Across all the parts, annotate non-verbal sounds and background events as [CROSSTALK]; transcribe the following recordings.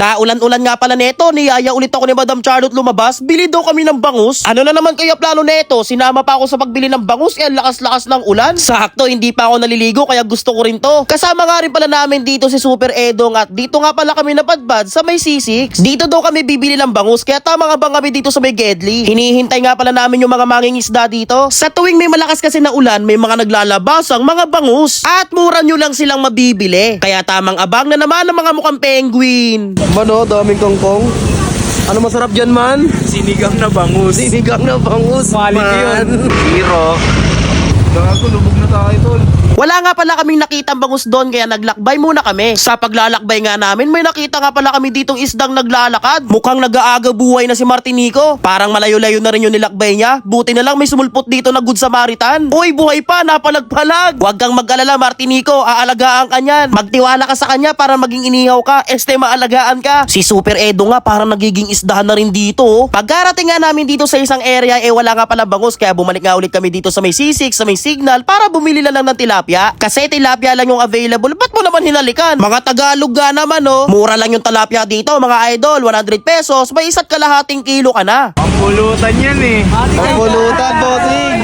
Naulan-ulan nga pala neto, niyaya ulit ako ni Madam Charlotte lumabas, bili daw kami ng bangus. Ano na naman kaya plano neto? Sinama pa ako sa pagbili ng bangus, eh lakas-lakas ng ulan. Sakto, hindi pa ako naliligo kaya gusto ko rin to. Kasama nga rin pala namin dito si Super Edong at dito nga pala kami napadpad sa may C6. Dito daw kami bibili ng bangus, kaya tama nga bang kami dito sa may Gedli. Hinihintay nga pala namin yung mga mangingisda dito. Sa tuwing may malakas kasi na ulan, may mga naglalabas ang mga bangus. At mura nyo lang silang mabibili. Kaya tamang abang na naman ang mga mukhang penguin. Mano, daming kangkong. Ano masarap dyan man? Sinigang na bangus. Sinigang na bangus Quality man. yun. Zero. Gago, lubog na tayo, tol. Wala nga pala kaming nakitang bangus doon kaya naglakbay muna kami. Sa paglalakbay nga namin, may nakita nga pala kami ditong isdang naglalakad. Mukhang nag-aaga buhay na si Martinico. Parang malayo-layo na rin yung nilakbay niya. Buti na lang may sumulpot dito na Good Samaritan. Uy, buhay pa, napalag-palag. Huwag kang mag-alala, Martinico. Aalagaan ka niyan. Magtiwala ka sa kanya para maging inihaw ka. Este, maalagaan ka. Si Super Edo nga parang nagiging isdahan na rin dito. oh. Pagkarating nga namin dito sa isang area, eh wala nga pala bangus. Kaya bumalik nga ulit kami dito sa may C6, sa may signal para bumili na lang ng tilapia. Kasi tilapia lang yung available. Ba't mo naman hinalikan? Mga Tagalog nga naman oh. Mura lang yung tilapia dito mga idol. 100 pesos. May isa't kalahating kilo ka na. Ang pulutan yan eh. Pangkulutan, bossing.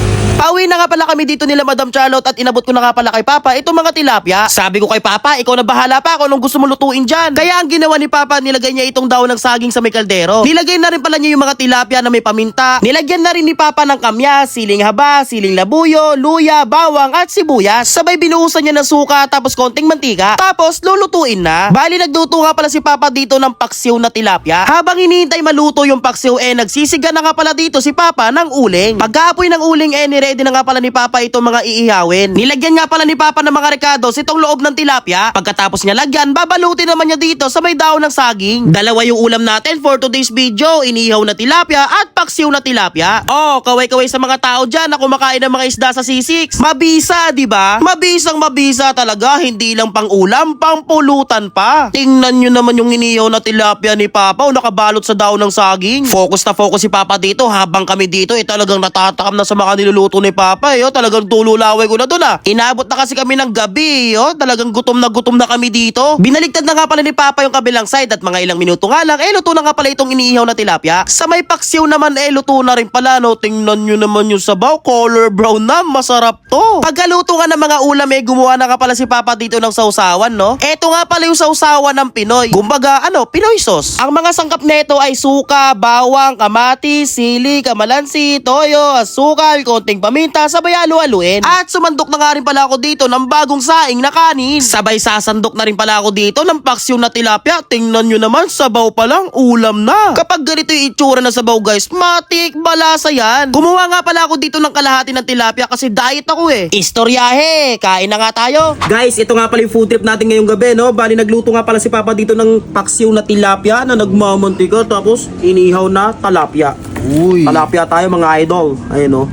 [LAUGHS] Pauwi na nga pala kami dito nila Madam Charlotte at inabot ko na nga pala kay Papa itong mga tilapia. Sabi ko kay Papa, ikaw na bahala pa kung anong gusto mo lutuin dyan. Kaya ang ginawa ni Papa, nilagay niya itong daw ng saging sa may kaldero. Nilagay na rin pala niya yung mga tilapia na may paminta. Nilagyan na rin ni Papa ng kamya, siling haba, siling labuyo, luya, bawang at sibuyas. Sabay binuhusan niya ng suka tapos konting mantika. Tapos lulutuin na. Bali nagluto nga pala si Papa dito ng paksiw na tilapia. Habang hinihintay maluto yung paksiw eh nagsisiga na nga pala dito si Papa ng uling. Pagkaapoy ng uling eh niready na nga pala ni Papa itong mga iihawin. Nilagyan nga pala ni Papa ng mga rekados itong loob ng tilapia. Pagkatapos niya lagyan, babalutin naman niya dito sa may daon ng saging. Dalawa yung ulam natin for today's video. Inihaw na tilapia at paksiw na tilapia. Oh, kaway-kaway sa mga tao dyan na kumakain ng mga isda sa C6. Mabisa, di ba? Mabisang mabisa talaga. Hindi lang pang ulam, pang pulutan pa. Tingnan nyo naman yung inihaw na tilapia ni Papa o nakabalot sa daon ng saging. Focus na focus si Papa dito habang kami dito eh talagang natatakam na sa mga niluluto ni Papa eh. Oh, talagang tululaway ko na doon ah. Inabot na kasi kami ng gabi eh, oh. Talagang gutom na gutom na kami dito. Binaliktad na nga pala ni Papa yung kabilang side at mga ilang minuto nga lang eh luto na nga pala itong iniihaw na tilapia. Sa may paksiw naman eh luto na rin pala no. Tingnan nyo naman yung sabaw. Color brown na. Masarap to. Pagkaluto nga ng mga ulam eh gumawa na nga pala si Papa dito ng sausawan no. Eto nga pala yung sausawan ng Pinoy. Kumbaga ano, Pinoy sauce. Ang mga sangkap neto ay suka, bawang, kamatis, sili, kamalansi, toyo, asukal, konting paminta, sabay halu-haluin. At sumandok na nga rin pala ako dito ng bagong saing na kanin. Sabay sasandok na rin pala ako dito ng paksyo na tilapia. Tingnan nyo naman, sabaw pa lang, ulam na. Kapag ganito yung itsura ng sabaw guys, matik, balasa yan. Kumuha nga pala ako dito ng kalahati ng tilapia kasi diet ako eh. Istoryahe, kain na nga tayo. Guys, ito nga pala yung food trip natin ngayong gabi, no? Bali, nagluto nga pala si Papa dito ng paksiw na tilapia na nagmamantika tapos inihaw na talapia. Uy. Talapia tayo mga idol. Ayun no.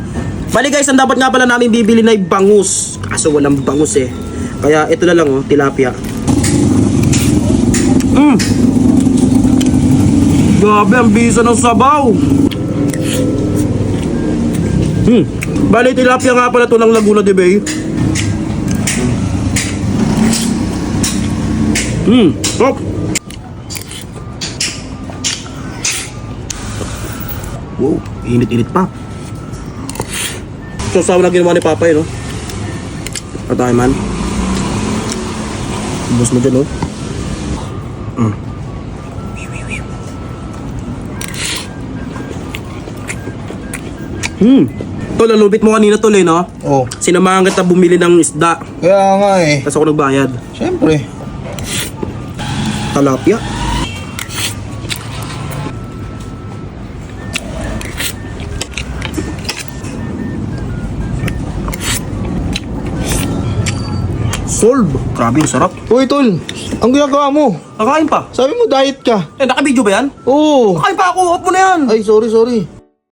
Bali guys, ang dapat nga pala namin bibili na bangus. Kaso walang bangus eh. Kaya ito na lang oh, tilapia. Mm. Grabe, ang bisa ng sabaw. Hmm. Bali, tilapia nga pala ito ng Laguna de Bay. Hmm. Top. Wow, init-init pa. So, sawa na ginawa ni Papa no? At tayo man. Ubus mo dyan, no? Mm. Hmm. Tol, nalupit mo kanina, tol, eh, no? Oh, Sinamahan kita bumili ng isda. kaya nga eh. Tapos ako nagbayad. Siyempre. Talapia. Solve. Grabe, ang sarap. Uy, tol. Ang ginagawa mo. Nakain pa. Sabi mo diet ka. Eh, naka-video ba yan? Oo. Nakain pa ako. Off mo na yan. Ay, sorry, sorry.